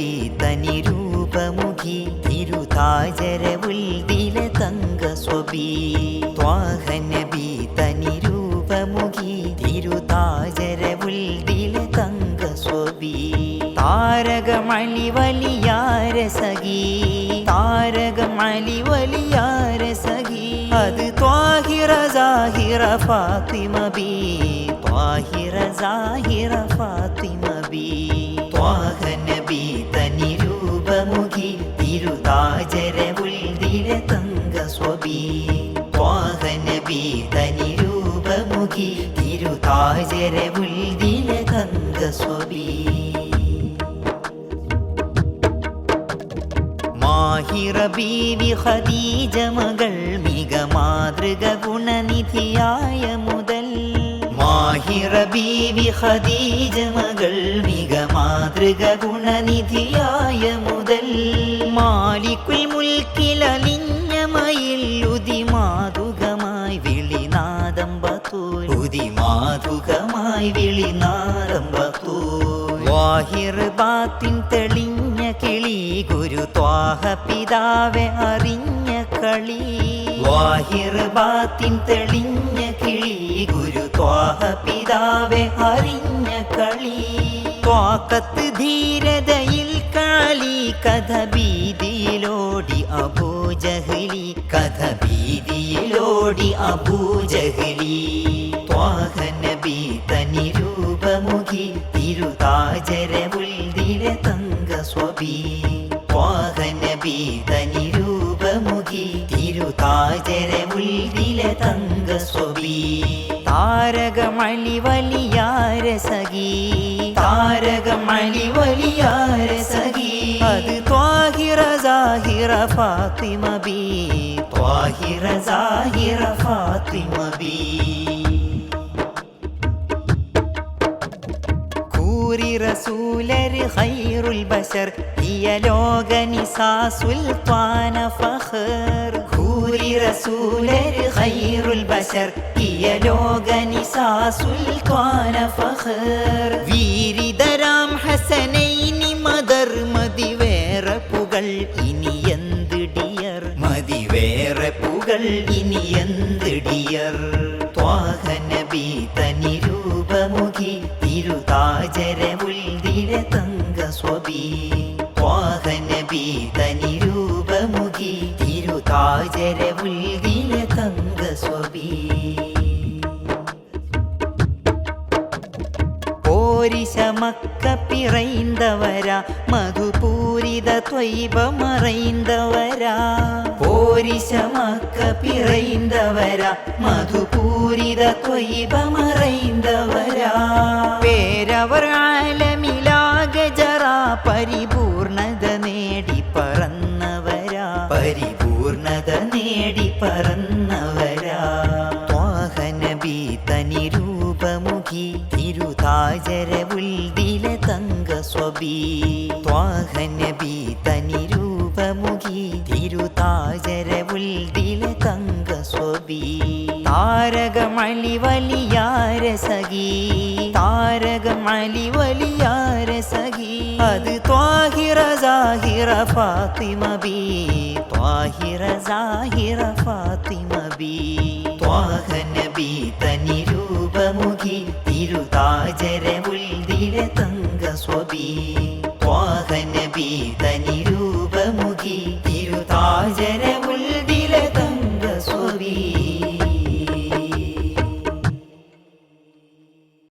നബി തനിരൂപമുഖി തിരുതാജര ഉൽദില തങ്ക സ്വബി ത്വാഹ നബി തനിരൂപമുഖി തിരുതാജര ഉൽദില തങ്ക സ്വബി താരകമളി വലിയാര സഖി താരകമളി വലിയാര സഖി അത് ത്വാഹിറ ജാഹിറ ഫാത്തിമ ബി. ത്വാഹിറ ജാഹിറ ഫാത്തിമ തങ്ക സ്വബി ത്വാഹ നബി തനിരൂപമുഖി തിരുതാജര ഉൽദിര തങ്ക സ്വബി മാഹിറ ബീവി ഖദീജ മകൾ മിക മാതൃക ഗുണനിധിയായ മുതൽ. മാഹിറ ബീവി ഖദീജ മകൾ മിക മാതൃക ഗുണനിധിയായ മുതൽ. മാലിക്കുൽ മുൽക്കിലലിഞ്ഞ മാതുകമായി വിളി ബത്തൂൽ വാഹിർ ബാത്തിൻ തെളിഞ്ഞ കിളി ഗുരു ത്വാഹ പിതാവെ അറിഞ്ഞ കളി. വാഹിർ ബാത്തിൻ തെളിഞ്ഞ കിളി ഗുരു ത്വാഹ പിതാവെ അറിഞ്ഞ കളി. ത്വാക്കത്ത് ധീരതയിൽ കാളി കഥ ഭീതിയിലോടി അബൂജഹലി കഥ ഭീതിയിലോടി അബൂജഹലി ത്വാഹ നബി ത്വാഹ നബി തനിരൂപമുഖി തിരുതാജര ഉൽദിര തങ്ക സ്വബി താരകമളി വലിയാര സഖി താരകമളി വലിയാര സഖി അത് ത്വാഹിറ സാഹിറ ഫാത്തിമ ബി. ത്വാഹിറ സാഹിറ ഫാത്തിമ ബി. കൂരി റസൂലര് ബശർ ഹിയ ലോക നിസാ സുൽത്താന ഫഖർ. കൂരി റസൂലര് ഖൈറുൽ ബശർ ഹിയ ലോക നിസാ സുൽത്താന ഫഖർ. വീരിതരാം ഹസനൈനി മദർ മതി വേറെ പുകൾ ഇനി എന്തിടിയർ മതി വേറെ പുകൾ ഇനി എന്ത് ഡിയർ? ത്വാഹനബി തനിരൂപമുഖി തിരുതാജര ഉൽദിര തങ്ക സ്വബി ത്വാഹ നബി തനിരൂപമുഖി തിരുതാജര ഉൽദിര പിറൈന്തവരാ മധുപൂരിത ത്വൈബ മറൈന്തവരാ പോരിശമക്ക പിറൈന്ദവരാ മധുപൂരിത ത്വൈബ മറൈന്തവരാ പേരവർ ആലമിലാകെ ജറാ പരിപൂർണത നേടി പറന്നവരാ. പരിപൂർണത നേടി പറന്നവരാ. ത്വാഹനബി തനിരൂപമുഖി തിരുതാജര ത്വാഹ നബി തനിരൂപമുഖി തിരുതാജര ഉൽദില തങ്ക സ്വബി താരകമളി വലിയാര സഖി താരകമളി വലിയാര ത്വാഹിറ സാഹിറ ഫാത്തിമ ത്വാഹിറ സാഹിറ ഫാത്തിമ ബി ത്വാഹ നബി തനിരൂപമുഖി തിരുമുഖി തിരുതാചരമുൾതിര തങ്ക സ്വബി വാഹന ബീതനിരൂപമുഖി തിരുതാചര